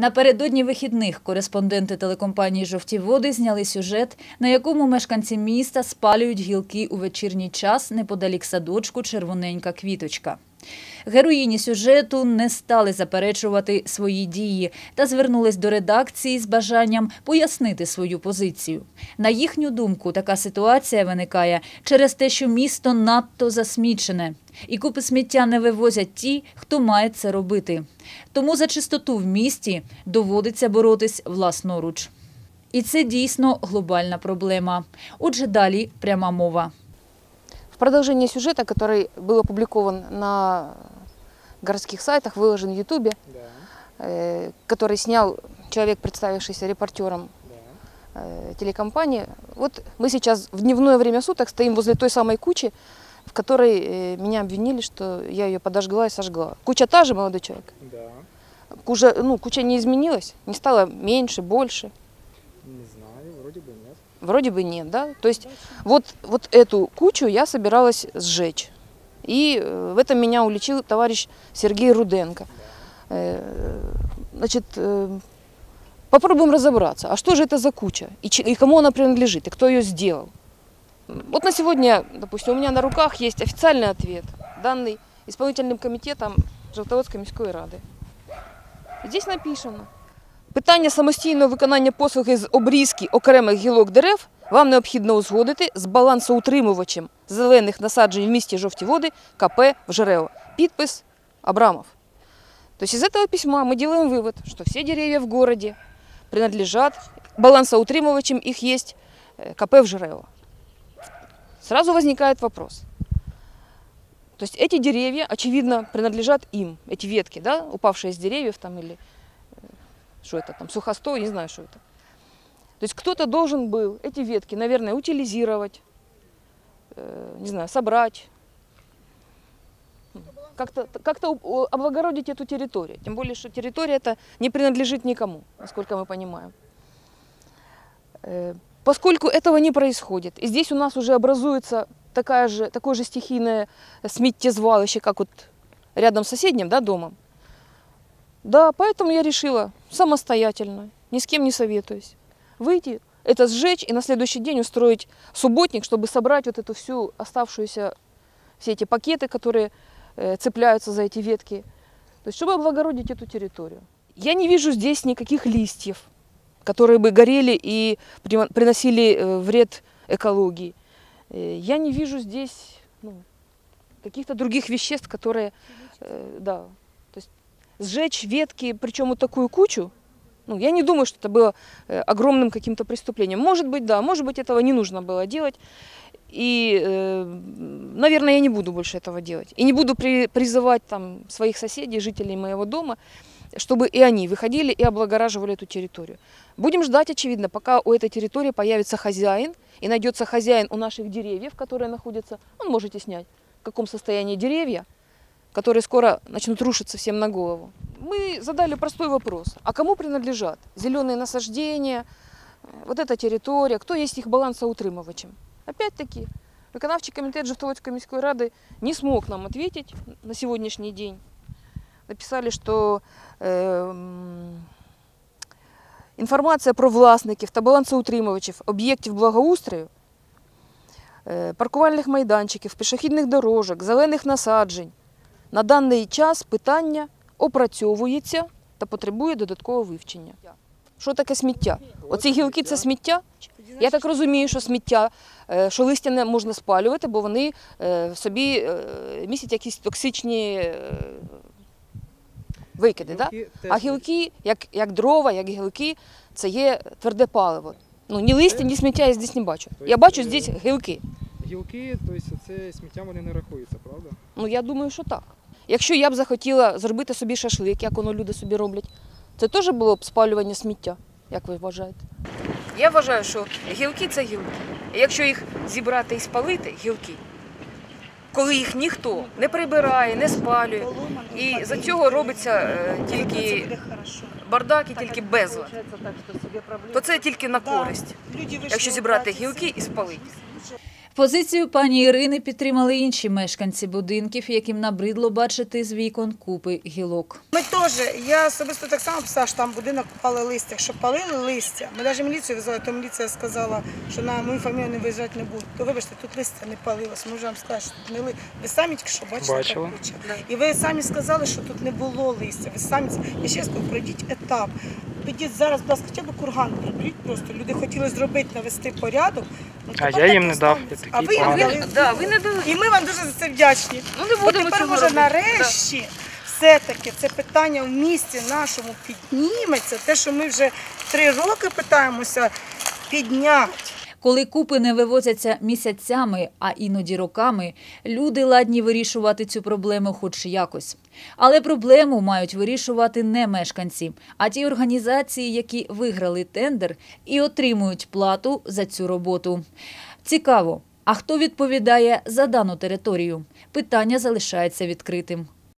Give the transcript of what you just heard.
Напередодні вихідних кореспонденти телекомпанії Жовті води зняли сюжет, на якому мешканці міста спалюють гілки у вечірній час неподалік садочку Червоненька квіточка. Героїні сюжету не стали заперечувати свої дії та звернулись до редакції з бажанням пояснити свою позицію. На їхню думку, така ситуація виникає через те, що місто надто засмічене, і купи сміття не вивозять ті, хто має це робити. Тому за чистоту в місті доводиться боротись власноруч. І це дійсно глобальна проблема. Отже, далі пряма мова. В продолжение сюжета, который был опубликован на городских сайтах, выложен в Ютубе, э, который снял человек, представившийся репортером э, телекомпании. Вот мы сейчас в дневное время суток стоим возле той самой кучи, в которой э, меня обвинили, что я ее подожгла и сожгла. Куча та же, молодой человек. Да, Куча, ну, куча не изменилась, не стало меньше, больше. не знаю. Вроде бы нет, да? То есть вот, вот эту кучу я собиралась сжечь. И э, в этом меня уличил товарищ Сергей Руденко. Э, Значит, э, попробуем разобраться, а что же это за куча? И, че- и кому она принадлежит? И кто ее сделал? Вот на сегодня, допустим, у меня на руках есть официальный ответ, данный исполнительным комитетом Жовтоводської міської ради. Здесь написано. Питання самостійного виконання послуги з обрізки окремих гілок дерев вам необхідно узгодити з балансоутримувачем зелених насаджень в місті Жовті Води КП «Вжерео». Підпис Абрамов. То есть из этого письма мы делаем вывод, что все деревья в городе принадлежат, балансоутримувачем их есть э, КП «Вжерео». Сразу возникает вопрос. То есть эти деревья, очевидно, принадлежат им, эти ветки, да, упавшие с деревьев там или что это там, сухостой, не знаю, что это. То есть кто-то должен был эти ветки, наверное, утилизировать, э, не знаю, собрать, как-то как облагородить эту территорию. Тем более, что территория эта не принадлежит никому, насколько мы понимаем. Э, Поскольку этого не происходит, и здесь у нас уже образуется такая же, такое же стихийное сметтезвалище, как вот рядом с соседним да, домом, да, поэтому я решила самостоятельно, ни с кем не советуюсь, выйти, это сжечь и на следующий день устроить субботник, чтобы собрать вот эту всю оставшуюся, все эти пакеты, которые э, цепляются за эти ветки, то есть чтобы облагородить эту территорию. Я не вижу здесь никаких листьев, которые бы горели и при- приносили э, вред экологии. Э, Я не вижу здесь ну, каких-то других веществ, которые, э, да, сжечь ветки, причем вот такую кучу, ну, я не думаю, что это было э, огромным каким-то преступлением. Может быть, да, может быть, этого не нужно было делать. И, э, наверное, я не буду больше этого делать. И не буду при- призывать там своих соседей, жителей моего дома, чтобы и они выходили и облагораживали эту территорию. Будем ждать, очевидно, пока у этой территории появится хозяин, и найдется хозяин у наших деревьев, которые находятся, ну, можете снять, в каком состоянии деревья, которые скоро начнут рушиться всем на голову. Мы задали простой вопрос, а кому принадлежат зеленые насаждения, э, вот эта территория, кто есть их балансоутримувачем? Опять-таки, виконавчий комітет Жовтоводської міської ради не смог нам ответить на сегодняшний день. Написали, що е, м, інформація про власників та балансоутримувачів об'єктів благоустрою, е, паркувальних майданчиків, пішохідних дорожок, зелених насаджень на даний час питання опрацьовується та потребує додаткового вивчення. Що таке сміття? Оці гілки це сміття? Я так розумію, що сміття, е, що листя не можна спалювати, бо вони е, в собі е, містять якісь токсичні викиди. Да? А гілки, як, як дрова, як гілки, це є тверде паливо. Ну, ні листя, ні сміття я здесь не бачу. Я бачу здесь гілки. Гілки, тобто це сміття вони не рахуються, правда? Ну, я думаю, що так. Якщо я б захотіла зробити собі шашлик, як воно люди собі роблять, це теж було б спалювання сміття, як ви вважаєте? Я вважаю, що гілки це гілки. І якщо їх зібрати і спалити, гілки, коли їх ніхто не прибирає, не спалює, і за цього робиться е, тільки бардак і тільки безлад, то це тільки на користь, якщо зібрати гілки і спалити. Позицію пані Ірини підтримали інші мешканці будинків, яким набридло бачити з вікон купи гілок. Ми теж, я особисто так само писала, що там будинок пали листя. Якщо палили листя, ми навіть міліцію визвали, то міліція сказала, що на мою фамілію не виїжджати не будуть. То вибачте, тут листя не палилось. Можу вам сказати, що не ли. Ви самі тільки що бачили, Бачила. куча. І ви самі сказали, що тут не було листя. Ви самі я ще раз кажу, пройдіть етап. Підіть зараз, будь ласка, хоча б курган приберіть просто. Люди хотіли зробити, навести порядок. Ну, А тепер я їм не дав, А такий ви їм поганий. дали. Да, ви не дали. І ми вам дуже за це вдячні. Ну не Бо будемо тепер цього може робити. нарешті все-таки це питання в місті нашому підніметься. Те, що ми вже три роки питаємося підняти. Коли купи не вивозяться місяцями, а іноді роками, люди ладні вирішувати цю проблему хоч якось. Але проблему мають вирішувати не мешканці, а ті організації, які виграли тендер і отримують плату за цю роботу. Цікаво, а хто відповідає за дану територію? Питання залишається відкритим.